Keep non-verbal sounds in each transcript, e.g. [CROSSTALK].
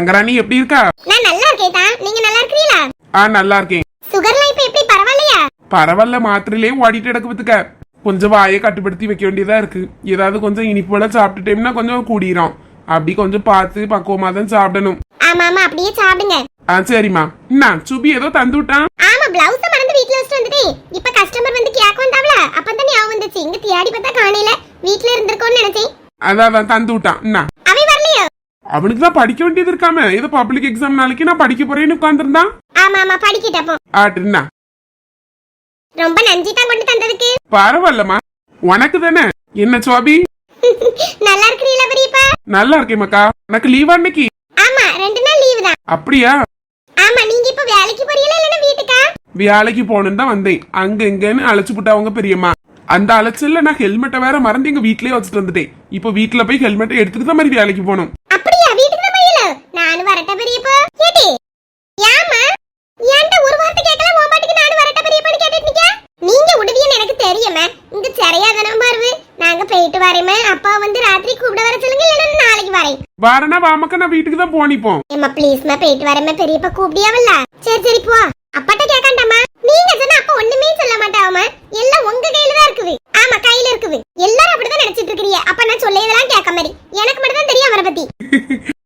தங்கராணி எப்படி இருக்கா? நான் நல்லா இருக்கேன் தான். நீங்க நல்லா இருக்கிறீங்களா? ஆ நல்லா இருக்கேன். சுகர்லாம் இப்ப எப்படி? பரவாயில்லையா? பரவாயில்ல மாத்திரையிலே ஓடிட்டு கிடக்கு பத்துக்க கொஞ்சம் வாயை கட்டுப்படுத்தி வைக்க வேண்டியதா இருக்கு. ஏதாவது கொஞ்சம் இனிப்பெல்லாம் சாப்பிட்டுட்டேன்னா கொஞ்சம் கூடிரும். அப்படி கொஞ்சம் பார்த்து பக்குவமா தான் சாப்பிடணும். ஆமா ஆமா அப்படியே சாப்பிடுங்க. ஆ சரிம்மா. என்ன சுபி ஏதோ தந்து விட்டான்? ஆமா பிளவுஸ் மறந்து வீட்ல வச்சுட்டு வந்துட்டேன். இப்ப கஸ்டமர் வந்து கேட்க வந்தாவல அப்பதான் ஞாபகம் வந்துச்சு. இங்க தேடி பார்த்தா காணையில வீட்ல இருந்திருக்கோம்னு நினைச்சேன். அதான் அதான் தந்து விட்டான். என்ன அவனுக்கு தான் படிக்க வேண்டியது இருக்காம. ஏதோ பப்ளிக் எக்ஸாம் நாளைக்கு நான் படிக்க போறேன்னு உட்காந்துருந்தான் ஆமா ஆமா படிக்கிட்டப்போ. ஆட்டு என்ன? ரொம்ப நன்றி தான் கொண்டு தந்ததுக்கு. பரவாயில்லம்மா. உனக்கு தானே? என்ன சுவாபி? [LAUGHS] நல்லா இருக்கிறீங்களா பெரியப்பா? நல்லா இருக்கேன் மக்கா. உனக்கு லீவா இன்னைக்கு? ஆமா ரெண்டு நாள் லீவு தான். அப்படியா? ஆமா நீங்க இப்ப வேலைக்கு போறீங்களா இல்லனா வீட்டுக்கா? வேலைக்கு போகணுன்னு தான் வந்தேன். அங்க இங்கன்னு அழைச்சு விட்டாவங்க பெரியம்மா. அந்த அலைச்சல்ல நான் ஹெல்மெட்டை வேற மறந்து எங்க வீட்லயே வச்சுட்டு வந்துட்டேன். இப்போ வீட்ல போய் ஹெல்மெட்டை எடுத்துட்டு தான் மாதிரி வேலைக்கு போகணும். அப்படியா? வீட்டுக்கு தான் போறீங்களா நானும் வரட்ட பெரியப்பா. கேட்டி ஏமா ஏன்டா ஒரு வார்த்தை கேட்கல? உன் பாட்டுக்கு நானும் வரட்ட பெரியப்பான்னு கேட்டுட்டு நீங்க உடவியன்னு எனக்கு தெரியுமே இங்க சரியா தானே மாறுவு நாங்க போயிட்டு வரேமே அப்பா வந்து ராத்திரி கூப்பிட வர சொல்லுங்க இல்லைன்னா நாளைக்கு வரேன். வாரனா வாமக்கா நான் வீட்டுக்கு தான் போனிப்போம். ஏம்மா ப்ளீஸ்மா போயிட்டு வரேமே பெரியப்பா கூப்பிடியாவல்ல? சரி சரி போ. அப்பாட்ட கேட்காண்டாமா நீங்க சொன்னா அப்பா ஒண்ணுமே சொல்ல மாட்டாவமா எல்லாம் உங்க கையில தான் இருக்குது. ஆமா கையில இருக்குது. எல்லாரும் அப்படிதான் நினைச்சிட்டு இருக்கீங்க அப்ப நான் சொல்லியதெல்லாம் கேட்க மாதிரி எனக்கு மட்டும் தான் தெரியும் அவரை பத்தி. [LAUGHS]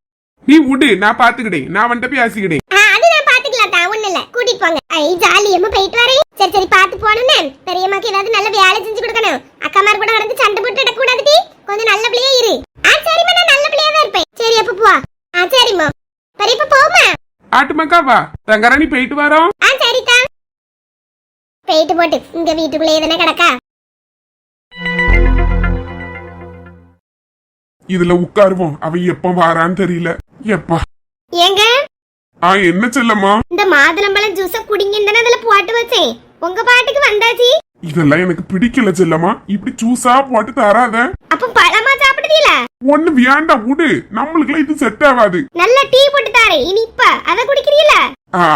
நீ விடு நான் பாத்துக்கிட்டேன் நான் வந்துட்டு பேசிக்கிட்டேன் ஆ, அது நான் பாத்துக்கலாம் தான் ஒண்ணு இல்ல. கூட்டிட்டு போங்க. ஐ ஜாலியம்மா போயிட்டு வரேன். சரி சரி பாத்து போகணும்னு. பெரியம்மாக்கு ஏதாவது நல்ல வேலை செஞ்சு கொடுக்கணும். அக்காமார் கூட நடந்து சண்டை போட்டு கூடாதுடி. கொஞ்சம் நல்ல பிள்ளையா இரு. ஆ சரிம்மா நான் நல்ல பிள்ளையா தான் இருப்பேன். சரி அப்ப போ. ஆ சரிம்மா. பெரியப்பா போமா ஆட்டு மக்கா வா. தங்கராணி போயிட்டு வரோம். போயிட்டு போட்டு. இங்க வீட்டுக்குள்ளேயே தானே கிடக்கா? இதுல உட்காருவோம். அவன் எப்ப வாரான்னு தெரியல. எப்பா. ஏங்க? ஆ என்ன செல்லம்மா? இந்த மாதுளம்பழம் ஜூஸ குடிங்கன்னு அதுல போட்டு வச்சேன். உங்க பாட்டுக்கு வந்தாச்சு. இதெல்லாம் எனக்கு பிடிக்கல செல்லம்மா. இப்படி ஜூஸா போட்டு தராத. அப்ப பழமா சாப்பிடுதீல? ஒண்ணு வியாண்டா விடு. நம்மளுக்குலாம் இது செட் ஆகாது. நல்ல டீ போட்டு தாரேன். இனிப்பா. அத குடிக்கிறீல?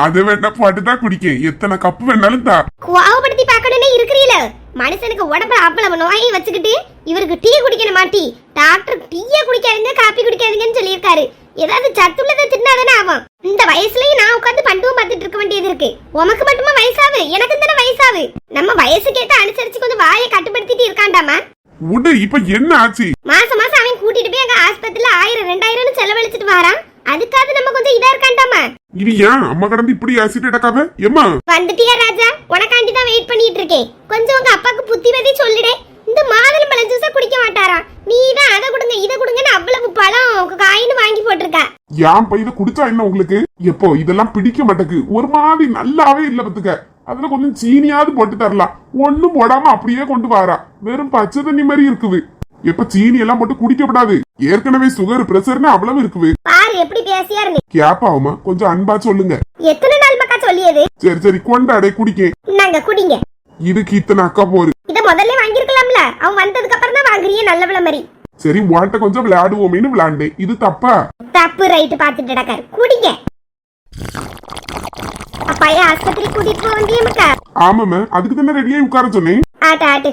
அது வேணா போட்டு தான் குடிக்கேன் எத்தனை கப்பு வேணாலும் தா. கோவப்படுத்தி பார்க்கணும்னு இருக்கிறீல. மனுஷனுக்கு உடம்புல அவ்வளவு நோயை வச்சுக்கிட்டு இவருக்கு டீ குடிக்கணுமா டீ? டாக்டர் டீயே குடிக்காதீங்க காப்பி குடிக்காதீங்கன்னு சொல்லியிருக்காரு. ஏதாவது சத்துள்ளதை தின்னாதானே ஆகும் இந்த வயசுலயும் நான் உட்காந்து பண்டுவும் பார்த்துட்டு இருக்க வேண்டியது இருக்கு. உமக்கு மட்டுமா வயசாவு? எனக்கு தானே வயசாவு. நம்ம வயசுக்கேத்த அனுசரிச்சு கொஞ்சம் வாயை கட்டுப்படுத்திட்டு இருக்காண்டாமா? விடு இப்ப என்ன ஆச்சு? மாசம் மாசம் அவன் கூட்டிட்டு போய் அங்க ஆஸ்பத்திரியில ஆயிரம் ரெண்டாயிரம்னு செலவழிச்சிட்டு வரான். அதுக்காவது நம்ம கொஞ்சம் இதா இருக்காண்டாமா? இது ஏன் அம்மா கடந்து இப்படி ஆசிட்டு கிடக்காம எம்மா வந்துட்டியா ராஜா? உனக்காண்டி தான் வெயிட் பண்ணிட்டு இருக்கேன். கொஞ்சம் உங்க அப்பாக்கு புத்திமதி சொல்லிடு. இந்த மாதுளம் பழம் ஜூஸ குடிக்க மாட்டாராம் நீ தான் அதை கொடுங்க இதை கொடுங்கன்னு அவ்வளவு பழம் காயின்னு வாங்கி போட்டிருக்கா. ஏன் பை இதை குடிச்சா என்ன உங்களுக்கு? எப்போ இதெல்லாம் பிடிக்க மாட்டேக்கு. ஒரு மாதிரி நல்லாவே இல்ல பத்துக்க. அதுல கொஞ்சம் சீனியாவது போட்டு தரலாம். ஒண்ணும் போடாம அப்படியே கொண்டு வாரா. வெறும் பச்சை தண்ணி மாதிரி இருக்குது. எப்ப சீனி எல்லாம் போட்டு குடிக்கப்படாது? ஏற்கனவே சுகர் பிரஷர்னு அவ்வளவு இருக்குது பாரு எப்படி பேசியாருன்னு கேப்பாவுமா கொஞ்சம் அன்பா சொல்லுங்க. எத்தனை நாள் மக்கா சொல்லியது? சரி சரி கொண்டாடே குடிக்க. நாங்க குடிங்க. இதுக்கு இத்தனை அக்கா போரு. இத முதல்ல வாங்கியிருக்கலாம்ல? அவன் வந்ததுக்கு அப்புறம் தான் வாங்குறியே நல்ல விலை மாதிரி. சரி உன்கிட்ட கொஞ்சம் விளையாடுவோமேனு விளையாண்டேன் இது தப்பா? தப்பு ரைட்டு பாத்துட்டு நடக்காரு குடிங்க. அப்பாயா ஆஸ்பத்திரி கூட்டிட்டு போக வேண்டிய மக்கா? ஆமாம அதுக்கு தானே ரெடியாகி உட்கார சொன்னேன். ஆட்டு ஆட்டு.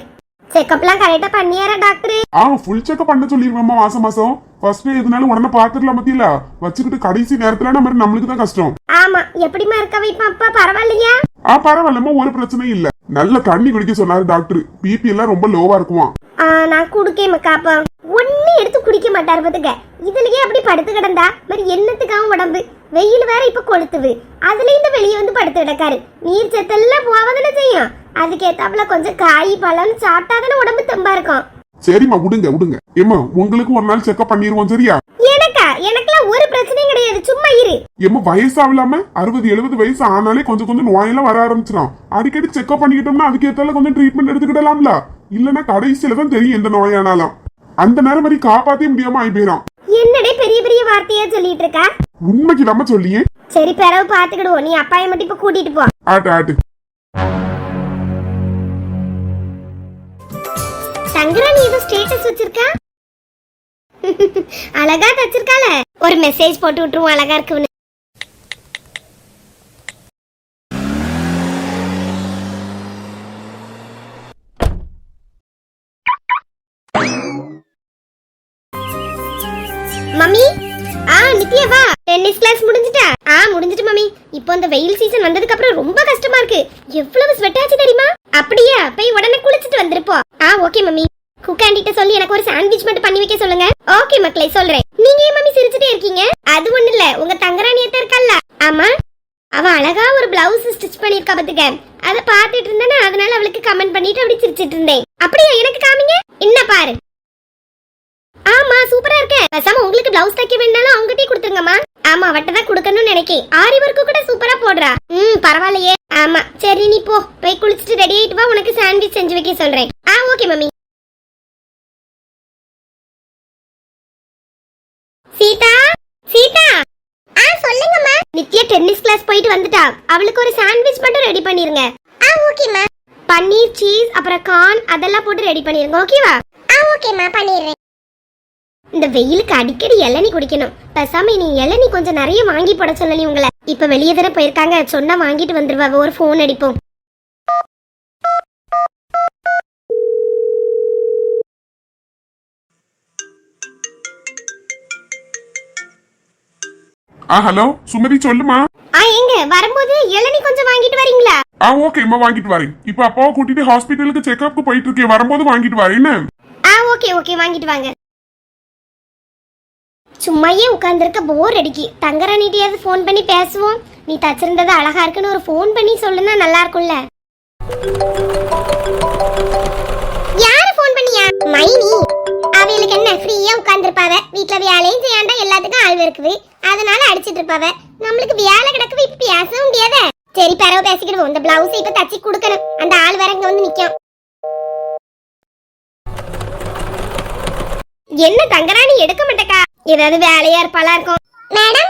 செக்கப்லாம் கரெக்டா பண்ணியாரா டாக்டர் ஆ ஃபுல் செக்அப் பண்ண சொல்லிருவேம்மா மாசம் மாசம். ஃபர்ஸ்ட் எதுனாலும் உடனே பாத்துடலாம் பத்தியில. வச்சுக்கிட்டு கடைசி நேரத்துல நம்ம நம்மளுக்கு தான் கஷ்டம். ஆமா எப்படிமா இருக்க வைப்பா அப்பா? பரவாயில்லையா? ஆ பரவாயில்லம்மா ஒரு பிரச்சனையும் இல்ல. நல்ல தண்ணி குடிக்க சொன்னாரு டாக்டர் பிபி எல்லாம் ரொம்ப லோவா இருக்குவான் ஆ, நான் குடுக்கே மக்காப்பா ஒண்ணு எடுத்து குடிக்க மாட்டாரு பாத்துக்க. இதுலயே அப்படி படுத்து கிடந்தா மாதிரி என்னத்துக்காகவும் உடம்பு. வெயில் வேற இப்ப கொளுத்துது. அதுல இந்த வெளியே வந்து படுத்து கிடக்காரு. நீர் சத்தெல்லாம் போவதானே செய்யும். அதுக்கேத்தாப்புல கொஞ்சம் காய் பழம் சாப்பிட்டாதானே உடம்பு தெம்பா இருக்கும். சரிம்மா விடுங்க விடுங்க. ஏம்மா உங்களுக்கு ஒரு நாள் செக்அப் பண்ணிருவோம் சரியா? எனக்கா? எனக்கெல்லாம் ஒரு பிரச்சனையும் கிடையாது. சும்மா இரு. ஏம்மா வயசாகலாம அறுபது எழுபது வயசு ஆனாலே கொஞ்சம் கொஞ்சம் நோயெல்லாம் வர ஆரம்பிச்சிடும் அடிக்கடி செக்அப் பண்ணிக்கிட்டோம்னா அதுக்கு ஏத்தால கொஞ்சம் ட்ரீட்மெண்ட் எடுத்துக்கிடலாம்ல. இல்லன்னா கடைசியில தான் தெரியும் எந்த நோயானாலும். அந்த நேரம் மாதிரி காப்பாத்தே முடியாம ஆகி போயிடும் என்னடே பெரிய பெரிய வார்த்தையா சொல்லிட்டு இருக்கா உண்மைக்கு நம்ம சொல்லியே. சரி பிறகு பாத்துக்கிடுவோம் நீ அப்பாயை மட்டும் இப்ப கூட்டிட்டு போ. ஆட்டு ஆட்டு. சங்கராணி ஏதோ ஸ்டேட்டஸ் வச்சிருக்கா? அழகா தச்சிருக்கால ஒரு மெசேஜ் போட்டு விட்டுருவோம் அழகா இருக்குன்னு. மம்மி ஆ நித்யா வா. Tennis class முடிஞ்சிட்டா? ஆ முடிஞ்சிட்டு மம்மி. இப்போ இந்த வெயில் சீசன் வந்ததுக்கு அப்புறம் ரொம்ப கஷ்டமா இருக்கு எவ்வளவு ஸ்வெட் ஆச்சு தெரியுமா அப்படியா போய் உடனே குளிச்சிட்டு வந்திருப்போம் ஆ ஓகே மம்மி. குக்காண்டிட்ட சொல்லி எனக்கு ஒரு சாண்ட்விச் மட்டும் பண்ணி வைக்க சொல்லுங்க. ஓகே மக்களே சொல்றேன். நீங்க ஏன் மம்மி சிரிச்சுட்டே இருக்கீங்க? அது ஒண்ணு இல்ல. உங்க தங்கராணி எத்த இருக்கல்ல. ஆமா. அவ அழகா ஒரு பிளவுஸ் ஸ்டிச் பண்ணிருக்கா பாத்துக்க. அத பாத்துட்டு இருந்தேனா அதனால அவளுக்கு கமெண்ட் பண்ணிட்டு அப்படி சிரிச்சிட்டு இருந்தேன். அப்படியா எனக்கு காமிங்க? என்ன பாரு. ஆமா சூப்பரா இருக்க. பேசாம உங்களுக்கு பிளவுஸ் தைக்க வேணாலும் அவங்ககிட்டயே கொடுத்துருங்கம்மா. ஆமா அவட்ட தான் கொடுக்கணும்னு நினைக்கேன். ஆரி ஒர்க்கு கூட சூப்பரா போடுறா. ம் பரவாயில்லையே. ஆமா. சரி நீ போ. போய் குளிச்சுட்டு ரெடி ஆயிட்டு வா. உனக்கு சாண்ட்விச் செஞ்சு வைக்க சொல்றேன். Okay mummy. சீதா சீதா. ஆ சொல்லுங்கம்மா நித்யா டென்னிஸ் கிளாஸ் போயிட்டு வந்துட்டா. அவளுக்கு ஒரு சாண்ட்விச் மட்டும் ரெடி பண்ணிருங்க. ஆ ஓகேம்மா பன்னீர் சீஸ் அப்புறம் கார்ன் அதெல்லாம் போட்டு ரெடி பண்ணிருங்க ஓகேவா ஆ ஓகேம்மா பண்ணிடுறேன். இந்த வெயிலுக்கு அடிக்கடி இளநீ குடிக்கணும். பேசாம நீ இளநீ கொஞ்சம் நிறைய வாங்கி போட சொல்லி உங்களை இப்ப வெளியே தானே போயிருக்காங்க. சொன்னா வாங்கிட்டு வந்துருவா. ஒரு ஃபோன் அடிப்போம். ஆ ஹலோ சுமதி சொல்லுமா? ஆ எங்க வரும்போது இளநீ கொஞ்சம் வாங்கிட்டு வரீங்களா? ஆ ஓகேம்மா வாங்கிட்டு வரேன். இப்ப அப்பாவை கூட்டிட்டு ஹாஸ்பிட்டலுக்கு செக்அப்க்கு போயிட்டு இருக்கேன் வரும்போது வாங்கிட்டு வரேன் என்ன? ஆ ஓகே ஓகே வாங்கிட்டு வாங்க. சும்மாயே உட்கார்ந்திருக்க? போர் அடிக்கி. தங்கராணிட்டியாவது ஃபோன் பண்ணி பேசுவோம். நீ தச்சிருந்தது அழகா இருக்குன்னு ஒரு ஃபோன் பண்ணி சொல்லுனா நல்லா இருக்கும்ல. யாரு ஃபோன் பண்ணியா? மைனி. அவளுக்கு என்ன ஃப்ரீயா உட்கார்ந்திருப்பாவ? வீட்ல வேலையும் செய்யாண்டா எல்லாத்துக்கும் ஆள் இருக்குது அதனால அடிச்சிட்டு இருப்பாவ. நம்மளுக்கு வேலை கிடக்குது இப்ப பேசவும் முடியாத. சரி பரவ பேசிக்கிடுவோம். இந்த பிளவுஸ் இப்ப தச்சு கொடுக்கணும். அந்த ஆள் வேற இங்க வந்து நிக்கும் என்ன தங்கராணி எடுக்க மாட்டேக்கா. ஏதாவது வேலையா இருப்பாளா இருக்கும். மேடம்?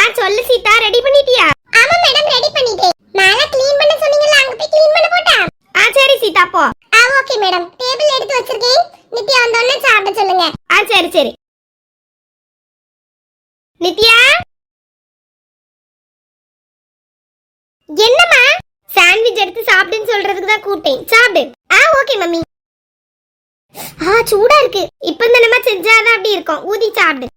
ஆ சொல்லு சீதா ரெடி பண்ணிட்டியா? ஆமா மேடம் ரெடி பண்ணிட்டேன். மேல க்ளீன் பண்ண சொன்னீங்கல அங்க போய் க்ளீன் பண்ண போட்டா? ஆ சரி சீதா போ. ஆ ஓகே மேடம். டேபிள் எடுத்து வச்சிருக்கேன். நித்யா வந்தோடனே சாப்பிட சொல்லுங்க. ஆ சரி சரி. நித்யா? என்னம்மா? சாண்ட்விச் எடுத்து சாப்பிடுன்னு சொல்றதுக்கு தான் கூப்பிட்டேன். சாப்பிடு. ஆ ஓகே மம்மி. ஆ சூடா இருக்கு. இப்போ தானம்மா செஞ்சாதான் அப்படி இருக்கும். ஊதி சாப்பிடு.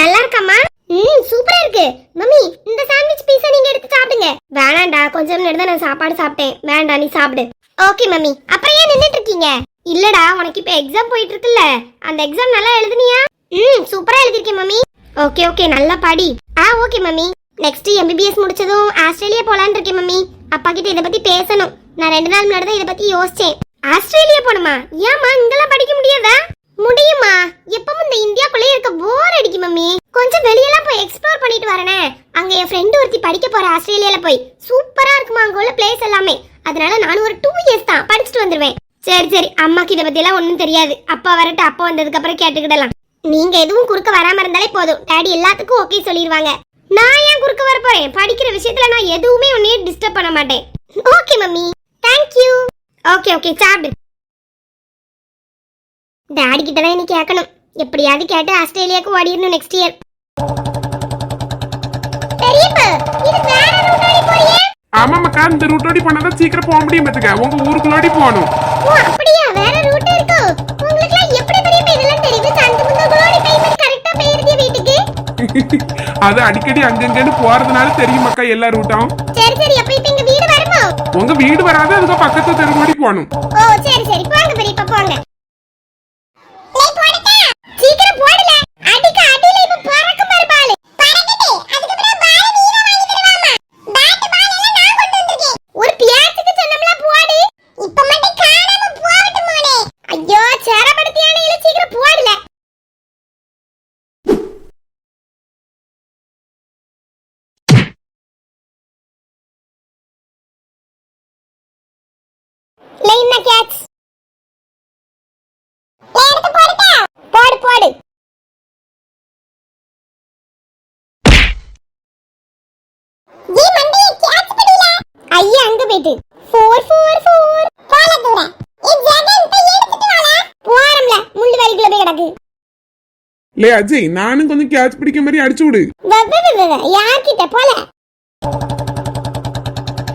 நல்லா இருக்காமா ம் சூப்பரா இருக்கு. மம்மி இந்த சாண்ட்விச் பீஸை நீங்க எடுத்து சாப்பிடுங்க. வேணாண்டா கொஞ்சம் நேரம் தான் நான் சாப்பாடு சாப்பிட்டேன். வேண்டாம் நீ சாப்பிடு. Okay mummy. அப்புறம் ஏன் நின்றுட்டு இருக்கீங்க? இல்லடா உனக்கு இப்போ எக்ஸாம் போயிட்டு இருக்குல்ல. அந்த எக்ஸாம் நல்லா எழுதுனியா? ம் சூப்பரா எழுதிருக்கேன் மம்மி. ஓகே ஓகே நல்லா படி. ஆ ஓகே மம்மி. நெக்ஸ்ட் எம்பிபிஎஸ் முடிச்சதும் ஆஸ்திரேலியா போலான்னு இருக்கேன் மம்மி. அப்பா கிட்ட இதை பத்தி பேசணும். நான் ரெண்டு நாள் முன்னாடி தான் இதை பத்தி யோசிச்சேன். ஆஸ்திரேலியா போணுமா? ஏமா இங்கெல்லாம் படிக்க முடியாதா? முடியுமா எப்பவும் இந்த இந்தியாக்குள்ளே இருக்க போர் அடிக்கு மம்மி. கொஞ்சம் வெளியெல்லாம் போய் எக்ஸ்ப்ளோர் பண்ணிட்டு வரனே. அங்க என் ஃப்ரெண்டு ஒருத்தி படிக்க போற ஆஸ்திரேலியால போய். சூப்பரா இருக்குமா அங்க உள்ள பிளேஸ் எல்லாமே. அதனால நானும் ஒரு டூ இயர்ஸ் தான் படிச்சுட்டு வந்துருவேன். சரி சரி அம்மாக்கு இதை பத்தி எல்லாம் ஒன்றும் தெரியாது. அப்பா வரட்டு அப்பா வந்ததுக்கு அப்புறம் கேட்டுக்கிடலாம். நீங்க எதுவும் குறுக்க வராம இருந்தாலே போதும். டாடி எல்லாத்துக்கும் ஓகே சொல்லிடுவாங்க நான் ஏன் குறுக்க வர போறேன்? படிக்கிற விஷயத்துல நான் எதுவுமே உன்னையே டிஸ்டர்ப் பண்ண மாட்டேன். Okay mummy thank you okay okay சாப்பிடு. டாடி கிட்ட தான் நீ கேட்கணும். எப்படியாவது கேட்டு ஆஸ்திரேலியாவுக்கு ஓடிடணும் நெக்ஸ்ட் இயர் ஆமாமாக்கா இந்த ரூட்டோடி போனாதான் சீக்கிரம் போக முடியும் பாத்துக்க உங்க ஊருக்குள்ளோடி போகணும். அப்படியா? வேற [LAUGHS] அது அடிக்கடி அங்கங்கன்னு போறதுனால தெரியுமாக்கா எல்லா ரூட்டும் சரி சரி. அப்ப இப்ப எங்க வீடு வருமோ உங்க வீடு வராது அதுக்கு பக்கத்து தெருவோடி போகணும். ஓ சரி சரி. போங்க பெரியப்பா போங்க சீக்கிரம் போடல அடிக்க அடியில இப்ப பறக்கும் பாரு பால் பறக்கட்டே அதுக்கு பிறகு பால் நீங்க வாங்கி தருவாமா பேட் பால் எல்லாம் நான் கொண்டு வந்திருக்கேன் ஒரு பியாச்சுக்கு சொன்னோம்ல போடு இப்ப மட்டும் காணாம போகட்டும் மோனே ஐயோ சேரப்படுத்தியான இல்ல சீக்கிரம் போடல கேட்ச்? எடுத்து போடுட்டா போடு போடு. ஜி மண்டி கேட்ச் படில ஐயா அங்க போயிட்டு. 444 போல தூரம் ஏ ஜெகன் போய் எடுத்துட்டு வாடா. போறம்ல. முள்ளு வலிக்குள்ள போய் கிடக்கு. லே அஜய் நானும் கொஞ்சம் கேட்ச் பிடிக்க மாதிரி அடிச்சு விடு. யார்கிட்ட? போல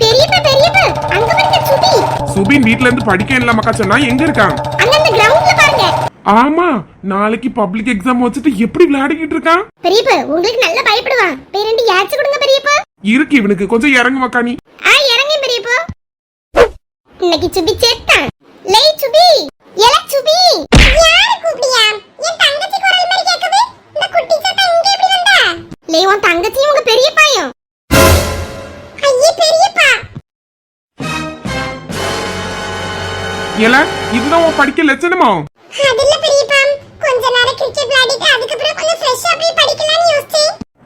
பெரியப்பா பெரியப்பா அங்க பாருங்க சுபி சுபின் வீட்ல இருந்து படிக்க இல்லாமக்கா சொன்னா எங்க இருக்கான்? பாருங்க. ஆமா நாளைக்கு பப்ளிக் எக்ஸாம் வச்சுட்டு எப்படி விளையாடிக்கிட்டு இருக்கான்? பெரியப்பா உங்களுக்கு நல்லா பயப்படுவான் பேரண்டி யாச்சு கொடுங்க பெரியப்பா. இருக்கு இவனுக்கு கொஞ்சம் இறங்கு மக்கா நீ. ஆ இறங்க பெரியப்பா. இன்னைக்கு சுபி செத்தான். லே சுபி. ஏல இதுதான் உன் படிக்க லட்சணமா?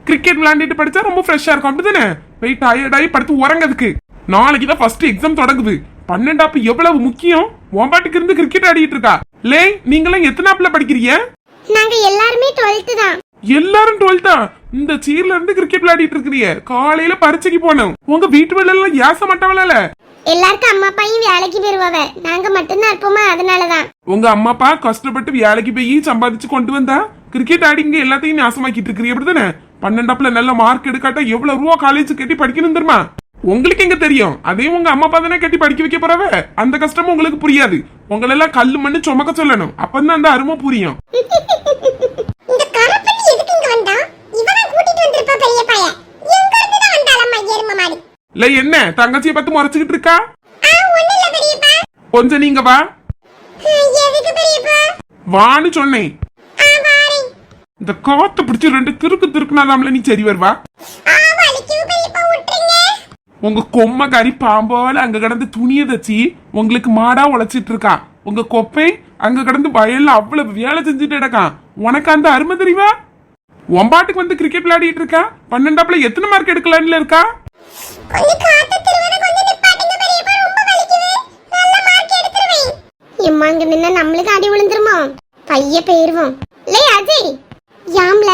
கிரிக்கெட் விளையாண்டுட்டு படிச்சா ரொம்ப ஃப்ரெஷ்ஷா இருக்கும். அப்படிதானே? போய் டயர்ட் ஆகி படுத்து உறங்கதுக்கு நாளைக்கு தான் ஃபர்ஸ்ட் எக்ஸாம் தொடங்குது. பன்னெண்டாப்பு எவ்வளவு முக்கியம்? உன் பாட்டுக்கு இருந்து கிரிக்கெட் ஆடிட்டு இருக்கா? லே நீங்களாம் எத்தனாப்புல படிக்கிறீங்க? நாங்க எல்லாருமே 12th தான். எல்லாரும் டுவெல்த்தா இந்த சீர்ல இருந்து கிரிக்கெட் விளையாடிட்டு இருக்கிறீங்க காலையில பரீட்சைக்கு போனோம் உங்க வீட்டு வேலை எல்லாம் ஏச மாட்டவளல. எல்லாருக்கும் அம்மா அப்பாயும் வேலைக்கு போயிருவாவ. நாங்க மட்டும்தான் இருப்போமா? அதனாலதான். உங்க அம்மா அப்பா கஷ்டப்பட்டு வேலைக்கு போய் சம்பாதிச்சு கொண்டு வந்தா கிரிக்கெட் ஆடிங்க எல்லாத்தையும் நாசமாக்கிட்டு இருக்கிறீங்க அப்படிதானே? பன்னெண்டாப்புல நல்ல மார்க் எடுக்காட்டா எவ்வளவு ரூபா காலேஜ் கட்டி படிக்கணும் தெரியுமா? உங்களுக்கு எங்க தெரியும்? அதே உங்க அம்மா அப்பா தானே கட்டி படிக்க வைக்க போறவ? அந்த கஷ்டமும் உங்களுக்கு புரியாது. உங்களெல்லாம் கல்லு மண்ணு சுமக்க சொல்லணும். அப்பதான் அந்த அருமை புரியும். [LAUGHS] இந்த கரப்பட்டி எதுக்கு இங்க வந்தா? இவனை கூட்டிட்டு வந்திருப்பா பெரிய பையன் எங்க இருந்து தான் வந்தாலம்மா எரும மாடு இல்ல என்ன? தங்கச்சியை பார்த்து முறைச்சுக்கிட்டு இருக்கா? கொஞ்சம் நீங்க வா. வான்னு சொன்னேன். இந்த காத்த பிடிச்சு ரெண்டு திருக்கு திருக்குனாதாம்ல நீ சரி வருவா? உங்க கொம்மக்காரி பாம்போல அங்க கிடந்து துணிய தச்சு உங்களுக்கு மாடா உழைச்சிட்டு இருக்கா. உங்க கொப்பை அங்க கிடந்து வயல்ல அவ்வளவு வேலை செஞ்சுட்டு இருக்கான் உனக்கு அந்த அருமை தெரியுமா? உன் பாட்டுக்கு வந்து கிரிக்கெட் விளையாடிட்டு இருக்கா? பன்னெண்டாப்புல எத்தனை மார்க் எடுக்கலாம்னு இருக்கா? எம்மா இங்க நின்னா நம்மளுக்கு அடி விழுந்துருமா? பைய போயிருவோம். லே அஜய்! யாம்ல?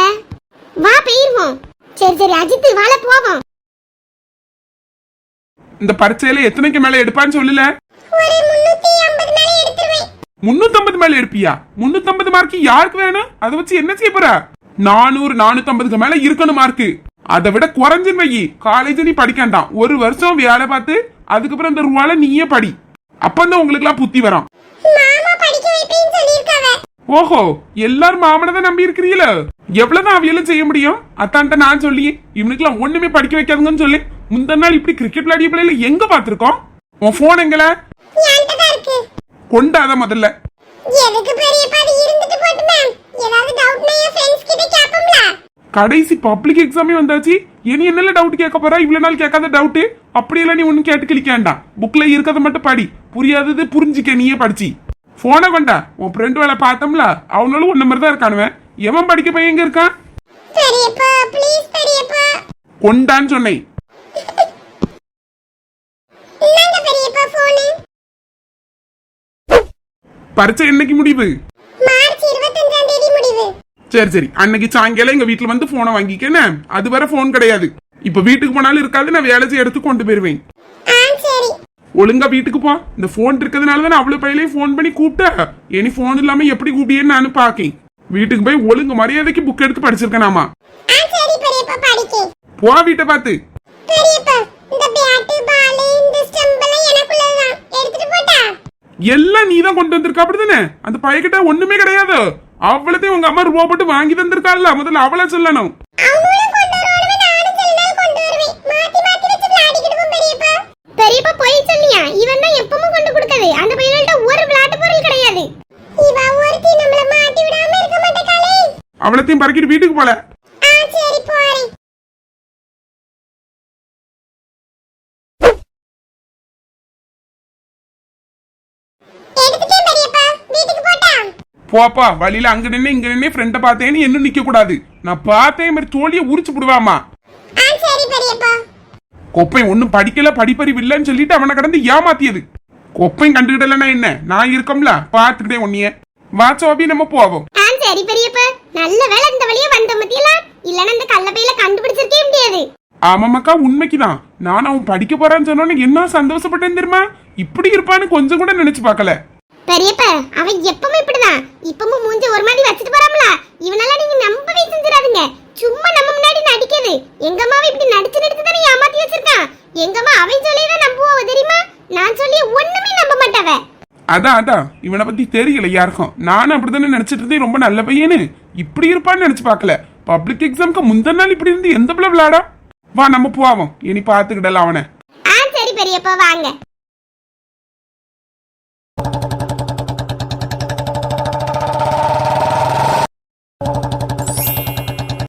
வா போயிருவோம். சரி சரி அஜித் வாழ போவோம். இந்த பரீட்சையில எத்தனைக்கு மேல எடுப்பான்னு சொல்லல? ஒரு முன்னூத்தி ஐம்பது மேல எடுத்துருவேன். முன்னூத்தம்பது மேல எடுப்பியா? முன்னூத்தம்பது மார்க் யாருக்கு வேணும்? அதை வச்சு என்ன செய்ய போற? நானூறு நானூத்தம்பதுக்கு மேல இருக்கணும் மார்க் அதை விட குறைஞ்சுன்னு வை. காலேஜ் நீ படிக்காண்டாம். ஒரு வருஷம் வேலை பார்த்து அதுக்கப்புறம் இந்த ரூபால நீயே படி. அப்பந்தான் உங்களுக்கு எல்லாம் புத்தி வரும். ஓஹோ எல்லாரும் மாமனை தான் நம்பி இருக்கிறீங்கள எவ்வளவுதான் அவியலும் செய்ய முடியும்? அத்தான்ட்ட நான் சொல்லி இவனுக்குலாம் ஒண்ணுமே படிக்க வைக்காதுங்கன்னு சொல்லி முந்தின நாள் இப்படி கிரிக்கெட் விளையாடிய பிள்ளைல எங்க பாத்திருக்கோம் உன் போன் எங்கல? கொண்டாத முதல்ல. எதுக்கு பெரியப்பா அது இருந்துட்டு போட்டுமே? ஏதாவது டவுட்னா என் ஃப்ரெண்ட்ஸ் கிட்ட கேப்போம்ல. கடைசி பப்ளிக் எக்ஸாமே வந்தாச்சு. இனி என்னல டவுட் கேட்க போறா? இவ்வளவு நாள் கேட்காத டவுட் அப்படியெல்லாம் நீ ஒன்னும் கேட்டு கிளிக்க வேண்டாம். புக்ல இருக்கதை மட்டும் படி. புரியாதது புரிஞ்சிக்க நீயே படிச்சு. போனை கொண்டா உன் ஃப்ரெண்ட் வேலை பார்த்தோம்ல அவனாலும் ஒன்ன மாதிரி தான் இருக்கானுவன் எவன் படிக்க பையன் எங்க இருக்கான்? கொண்டான்னு சொன்னேன். பரீட்சை என்னைக்கு முடிவு? சரி சரி. அன்னைக்கு சாயங்காலம் எங்க வீட்டுல வந்து போனை வாங்கிக்கன்னு அது வரை போன் கிடையாது. இப்ப வீட்டுக்கு போனாலும் இருக்காது நான் வேலை செய்ய எடுத்து கொண்டு போயிருவேன். ஒழுங்கா வீட்டுக்கு போ. இந்த போன் இருக்கிறதுனால தான் அவ்வளவு பையிலையும் ஃபோன் பண்ணி கூப்பிட்ட? இனி போன் இல்லாம எப்படி கூப்பிடியேன்னு நான் பாக்கேன் வீட்டுக்கு போய் ஒழுங்கு மரியாதைக்கு புக் எடுத்து படிச்சிருக்கேனாமா போ வீட்டை பார்த்து. எல்லாம் நீ தான் கொண்டு வந்திருக்க அப்படிதானே? அந்த பையகிட்ட ஒண்ணுமே கிடையாது. அவ்வளத்தையும் உங்க அம்மா ரூபா போட்டு வாங்கி தந்திருக்காள்ல முதல்ல அவளை சொல்லணும். பெரியப்பா. பெரியப்பா போய் சொல்லியா? இவன் தான் எப்பவும் கொண்டு கொடுக்காது அந்த பையன்கிட்ட ஒரு விளையாட்டு பொருள் கிடையாது. இவ ஒருத்தி நம்மள மாட்டி விடாம இருக்க மாட்டேக்காளே. அவளத்தையும் பறக்கிட்டு வீட்டுக்கு போல. போப்பா வழியில அங்க நின்று இங்க நின்று ஃப்ரெண்ட பார்த்தேன்னு இன்னும் நிக்க கூடாது. நான் பார்த்தேன் மாதிரி தோழியை உரிச்சு விடுவாமா கொப்பை ஒன்னும் படிக்கல படிப்பறிவு இல்லைன்னு சொல்லிட்டு அவனை கடந்து ஏமாத்தியது. கொப்பையும் கண்டுகிடலன்னா என்ன? நான் இருக்கோம்ல பார்த்துக்கிட்டே உன்னைய. வா சோபி நம்ம போவோம். சரி பெரியப்பா. நல்ல வேளை இந்த வழியா வந்த மத்தியலாம் இல்லனா இந்த கள்ளப்பையில கண்டுபிடிச்சிருக்கே முடியாது. ஆமாமாக்கா உண்மைக்குதான். நான் அவன் படிக்க போறான்னு சொன்னோன்னு என்ன சந்தோஷப்பட்டேன் தெரியுமா? இப்படி இருப்பான்னு கொஞ்சம் கூட நினைச்சு பார்க்கல. பெரியப்பா அவன் எப்பவும் இப்படிதான். இப்பவும் மூஞ்சி ஒரு மாதிரி வச்சுட்டு போறாம்ல இவனால நீங்க நம்பவே செஞ்சிடாதீங்க. சும்மா நம்ம முன்னாடி நடிக்குது எங்க அம்மாவை இப்படி நடிச்சு நடிச்சு தானே ஏமாத்தி வச்சிருக்கான். எங்க அம்மா அவன் சொல்லிதான் நம்புவோம் தெரியுமா? நான் சொல்லி ஒண்ணுமே நம்ப மாட்டாவ. அதான் அதான். இவனை பத்தி தெரியல யாருக்கும். நானும் அப்படித்தானே நினைச்சிட்டு இருந்தேன். ரொம்ப நல்ல பையனு. இப்படி இருப்பான்னு நினைச்சு பார்க்கல. பப்ளிக் எக்ஸாம்க்கு முந்தின நாள் இப்படி இருந்து எந்த பிள்ளை விளையாடா? வா நம்ம போவோம். இனி பாத்துக்கிடலாம் அவனை. ஆ சரி பெரியப்பா வாங்க.